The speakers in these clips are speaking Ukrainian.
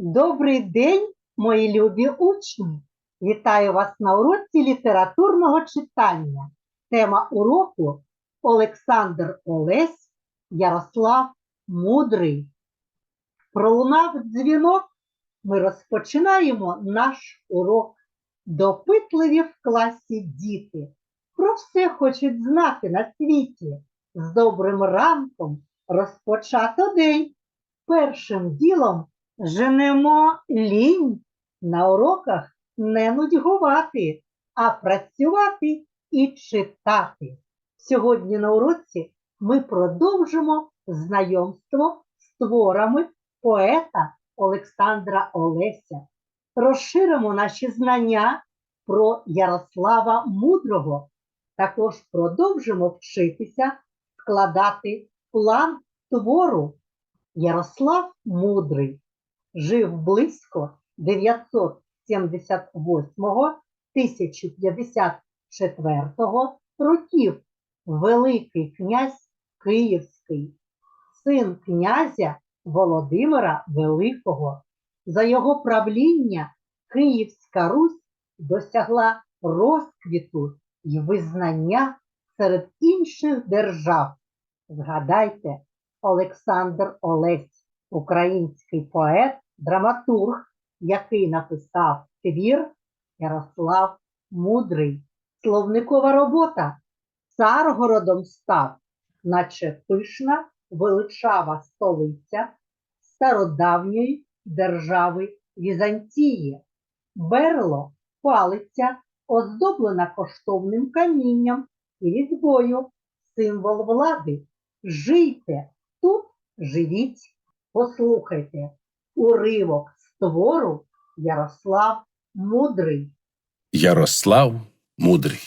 Добрий день, мої любі учні! Вітаю вас на уроці літературного читання. Тема уроку Олександр Олесь, Ярослав Мудрий. Пролунав дзвінок. Ми розпочинаємо наш урок. Допитливі в класі діти. Про все хочуть знати на світі. З добрим ранком розпочато день. Першим ділом женемо лінь на уроках не нудьгувати, а працювати і читати. Сьогодні на уроці ми продовжимо знайомство з творами поета Олександра Олеся. Розширимо наші знання про Ярослава Мудрого. Також продовжимо вчитися складати план твору. Ярослав Мудрий жив близько 978-1054 років. Великий князь Київський, син князя Володимира Великого. За його правління Київська Русь досягла розквіту і визнання серед інших держав. Згадайте, Олександр Олесь, український поет, драматург, який написав твір Ярослав Мудрий. Словникова робота Царгородом став, наче пишна величава столиця стародавньої держави Візантії. Берло палиця, оздоблена коштовним камінням і різьбою, символ влади. Жийте тут, живіть, послухайте. Уривок з твору Ярослав Мудрий. Ярослав Мудрий.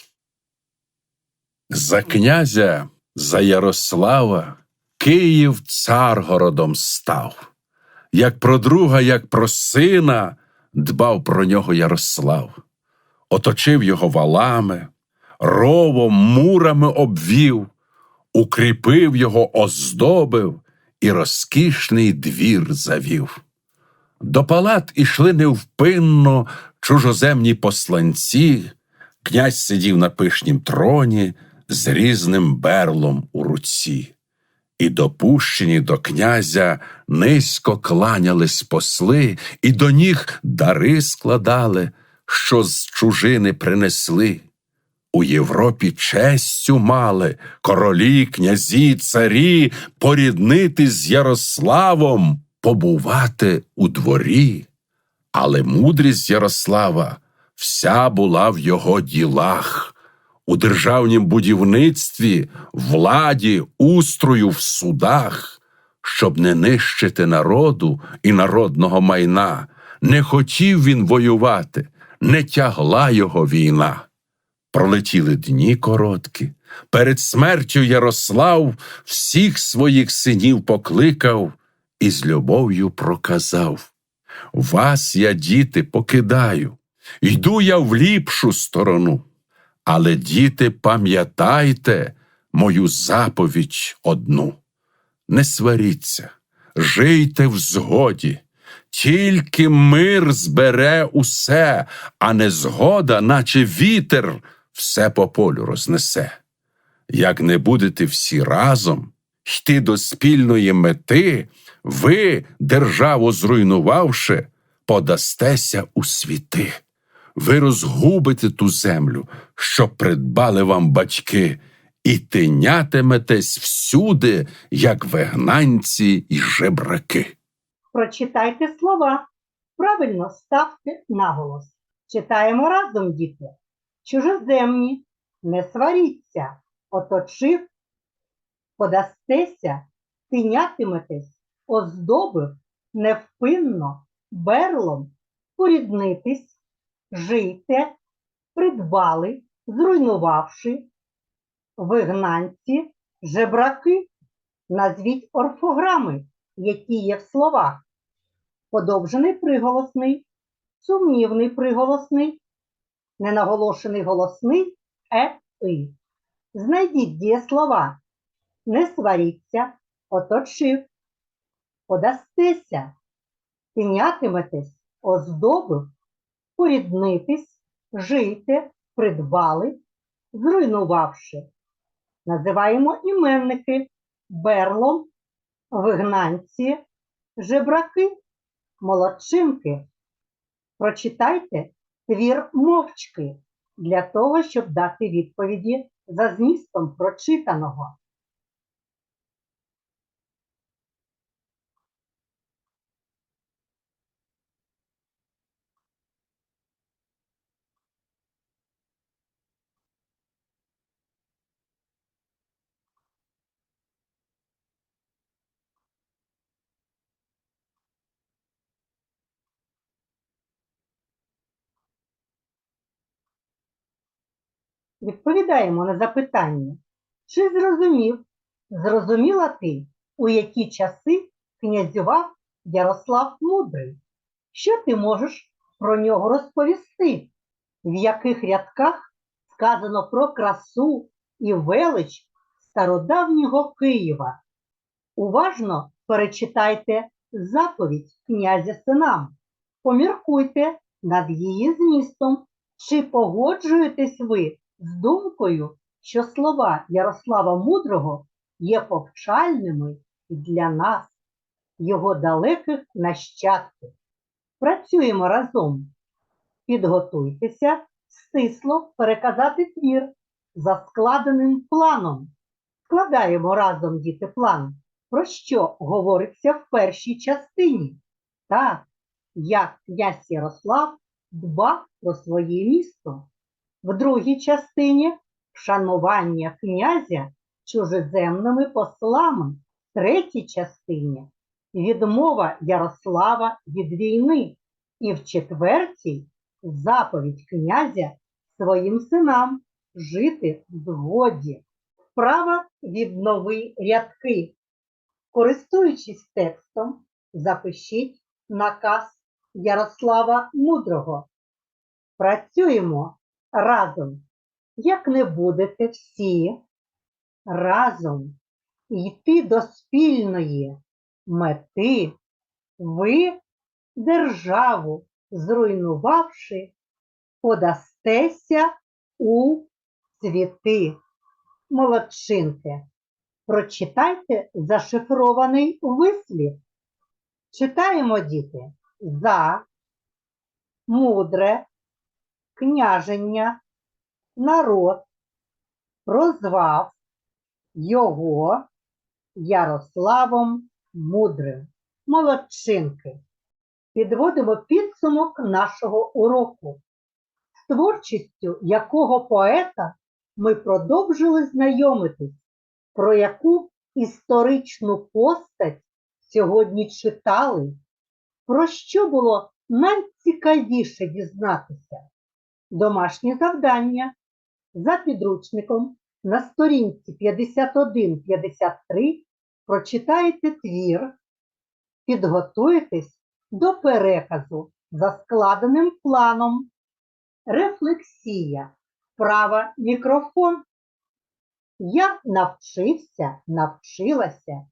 За князя, за Ярослава, Київ царгородом став. Як про друга, як про сина, дбав про нього Ярослав, оточив його валами, ровом, мурами обвів, укріпив його, оздобив і розкішний двір завів. До палат ішли невпинно чужоземні посланці, князь сидів на пишнім троні з різним берлом у руці. І допущені до князя низько кланялись посли, і до ніг дари складали, що з чужини принесли. У Європі честю мали королі, князі, царі поріднити з Ярославом, побувати у дворі. Але мудрість Ярослава вся була в його ділах, у державнім будівництві, владі, устрою в судах, щоб не нищити народу і народного майна. Не хотів він воювати, не тягла його війна. Пролетіли дні короткі. Перед смертю Ярослав всіх своїх синів покликав і з любов'ю проказав: Вас я, діти, покидаю, йду я в ліпшу сторону. Але, діти, пам'ятайте мою заповідь одну. Не сваріться, жийте в згоді, тільки мир збере усе, а не згода, наче вітер, все по полю рознесе. Як не будете всі разом йти до спільної мети, ви, державу зруйнувавши, подастеся у світи. Ви розгубите ту землю, що придбали вам батьки, і тинятиметесь всюди, як вигнанці й жебраки. Прочитайте слова. Правильно ставте наголос. Читаємо разом, діти. Чужоземні, не сваріться, оточив, подастеся, тинятиметесь, оздобив, невпинно, берлом, поріднитись, жийте, придбали, зруйнувавши, вигнанці, жебраки. Назвіть орфограми, які є в словах. Подовжений приголосний, сумнівний приголосний, ненаголошений голосний е и. Знайдіть дієслова. Не сваріться, оточив, подастеся, Тинятиметесь, оздобив, поріднитись, жийте, придбали, зруйнувавши. Називаємо іменники берлом, вигнанці, жебраки, молодчинки. Прочитайте твір мовчки для того, щоб дати відповіді за змістом прочитаного. Відповідаємо на запитання. Чи зрозумів, зрозуміла ти, у які часи князював Ярослав Мудрий? Що ти можеш про нього розповісти? В яких рядках сказано про красу і велич стародавнього Києва? Уважно перечитайте заповідь князя синам. Поміркуйте над її змістом, чи погоджуєтесь ви з думкою, що слова Ярослава Мудрого є повчальними для нас, його далеких нащадків. Працюємо разом. Підготуйтеся стисло переказати твір за складеним планом. Складаємо разом діти план, про що говориться в першій частині. Так, як князь Ярослав дбав про своє місто. В другій частині вшанування князя чужеземними послами. В третій частині відмова Ярослава від війни. І в четвертій заповідь князя своїм синам жити в згоді. Вправа віднови рядки. Користуючись текстом, запишіть наказ Ярослава Мудрого. Працюємо разом. Як не будете всі разом йти до спільної мети, ви, державу зруйнувавши, подастеся у цвіти. Молодчинки. Прочитайте зашифрований вислів. Читаємо, діти, за, мудре, княження, народ, прозвав його Ярославом Мудрим. Молодчинки. Підводимо підсумок нашого уроку, з творчістю якого поета ми продовжили знайомитись, про яку історичну постать сьогодні читали, про що було найцікавіше дізнатися. Домашнє завдання за підручником на сторінці 51-53 прочитаєте твір, підготуєтесь до переказу за складеним планом. Рефлексія. Права мікрофон. Я навчився, навчилася.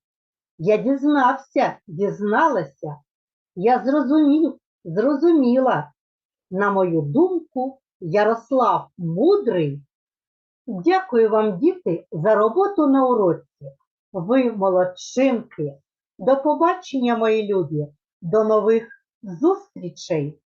Я дізнався, дізналася. Я зрозумів, зрозуміла. На мою думку, Ярослав мудрий. Дякую вам, діти, за роботу на уроці. Ви молодчинки. До побачення, мої любі, до нових зустрічей!